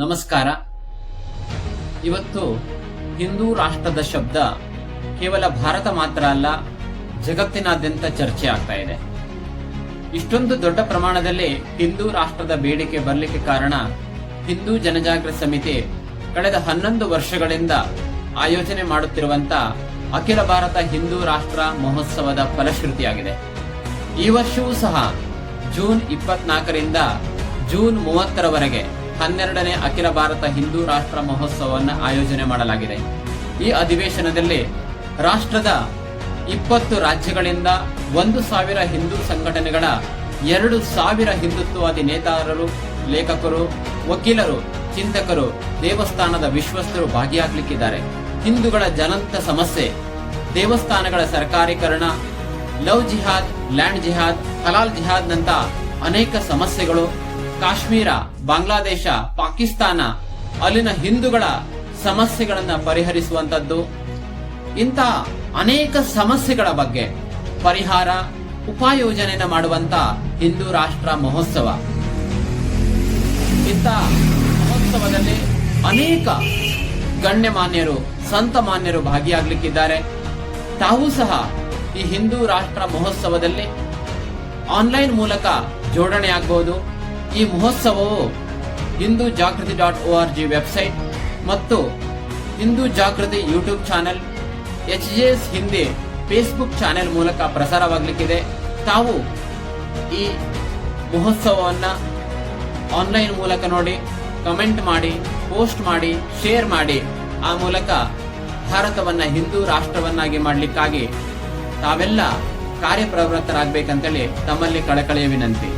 ನಮಸ್ಕಾರ. ಇವತ್ತು ಹಿಂದೂ ರಾಷ್ಟ್ರದ ಶಬ್ದ ಕೇವಲ ಭಾರತ ಮಾತ್ರ ಅಲ್ಲ, ಜಗತ್ತಿನಾದ್ಯಂತ ಚರ್ಚೆ ಆಗ್ತಾ ಇದೆ. ಇಷ್ಟೊಂದು ದೊಡ್ಡ ಪ್ರಮಾಣದಲ್ಲಿ ಹಿಂದೂ ರಾಷ್ಟ್ರದ ಬೇಡಿಕೆ ಬರಲಿಕ್ಕೆ ಕಾರಣ ಹಿಂದೂ ಜನಜಾಗೃತಿ ಸಮಿತಿ ಕಳೆದ ಹನ್ನೊಂದು ವರ್ಷಗಳಿಂದ ಆಯೋಜನೆ ಮಾಡುತ್ತಿರುವಂತ ಅಖಿಲ ಭಾರತ ಹಿಂದೂ ರಾಷ್ಟ್ರ ಮಹೋತ್ಸವದ ಫಲಶ್ರುತಿಯಾಗಿದೆ. ಈ ವರ್ಷವೂ ಸಹ ಜೂನ್ ಇಪ್ಪತ್ನಾಲ್ಕರಿಂದ ಜೂನ್ ಮೂವತ್ತರವರೆಗೆ ಹನ್ನೆರಡನೇ ಅಖಿಲ ಭಾರತ ಹಿಂದೂ ರಾಷ್ಟ್ರ ಮಹೋತ್ಸವವನ್ನು ಆಯೋಜನೆ ಮಾಡಲಾಗಿದೆ. ಈ ಅಧಿವೇಶನದಲ್ಲಿ ರಾಷ್ಟ್ರದ ಇಪ್ಪತ್ತು ರಾಜ್ಯಗಳಿಂದ ಒಂದು ಸಾವಿರ ಹಿಂದೂ ಸಂಘಟನೆಗಳ ಎರಡು ಸಾವಿರ ಹಿಂದುತ್ವವಾದಿ ನೇತಾರರು, ಲೇಖಕರು, ವಕೀಲರು, ಚಿಂತಕರು, ದೇವಸ್ಥಾನದ ವಿಶ್ವಸ್ತರು ಭಾಗಿಯಾಗಲಿಕ್ಕಿದ್ದಾರೆ. ಹಿಂದೂಗಳ ಜನಂತ ಸಮಸ್ಯೆ, ದೇವಸ್ಥಾನಗಳ ಸರ್ಕಾರೀಕರಣ, ಲವ್ ಜಿಹಾದ್, ಲ್ಯಾಂಡ್ ಜಿಹಾದ್, ಹಲಾಲ್ ಜಿಹಾದ್ ನಂತ ಅನೇಕ ಸಮಸ್ಯೆಗಳು ಕಾಶ್ಮೀರ, ಬಾಂಗ್ಲಾದೇಶ, ಪಾಕಿಸ್ತಾನ ಅಲ್ಲಿನ ಹಿಂದೂಗಳ ಸಮಸ್ಯೆಗಳನ್ನ ಪರಿಹರಿಸುವಂತದ್ದು ಇಂಥ ಅನೇಕ ಸಮಸ್ಯೆಗಳ ಬಗ್ಗೆ ಪರಿಹಾರ ಉಪಾಯೋಜನೆಯನ್ನು ಮಾಡುವಂತ ಹಿಂದೂ ರಾಷ್ಟ್ರ ಮಹೋತ್ಸವ. ಇಂಥ ಮಹೋತ್ಸವದಲ್ಲಿ ಅನೇಕ ಗಣ್ಯಮಾನ್ಯರು, ಸಂತ ಮಾನ್ಯರು ಭಾಗಿಯಾಗಲಿಕ್ಕಿದ್ದಾರೆ. ತಾವು ಸಹ ಈ ಹಿಂದೂ ರಾಷ್ಟ್ರ ಮಹೋತ್ಸವದಲ್ಲಿ ಆನ್ಲೈನ್ ಮೂಲಕ ಜೋಡಣೆ ಆಗಬಹುದು ಈ ಮಹೋತ್ಸವವು Hindu Jagruti dot O R G website ಮತ್ತು Hindu Jagruti YouTube channel H J S Hindi Facebook channel ಮೂಲಕ ಪ್ರಸಾರವಾಗಲಿಕ್ಕಿದೆ. ತಾವು ಈ ಮಹೋತ್ಸವವನ್ನು ಆನ್ಲೈನ್ ಮೂಲಕ ನೋಡಿ, ಕಮೆಂಟ್ ಮಾಡಿ, ಪೋಸ್ಟ್ ಮಾಡಿ, ಶೇರ್ ಮಾಡಿ. ಆ ಮೂಲಕ ಭಾರತವನ್ನು ಹಿಂದೂ ರಾಷ್ಟ್ರವನ್ನಾಗಿ ಮಾಡಲಿಕ್ಕಾಗಿ ತಾವೆಲ್ಲ ಕಾರ್ಯಪ್ರವೃತ್ತರಾಗಬೇಕಂತೇಳಿ ತಮ್ಮಲ್ಲಿ ಕಳಕಳಿಯ ವಿನಂತಿ.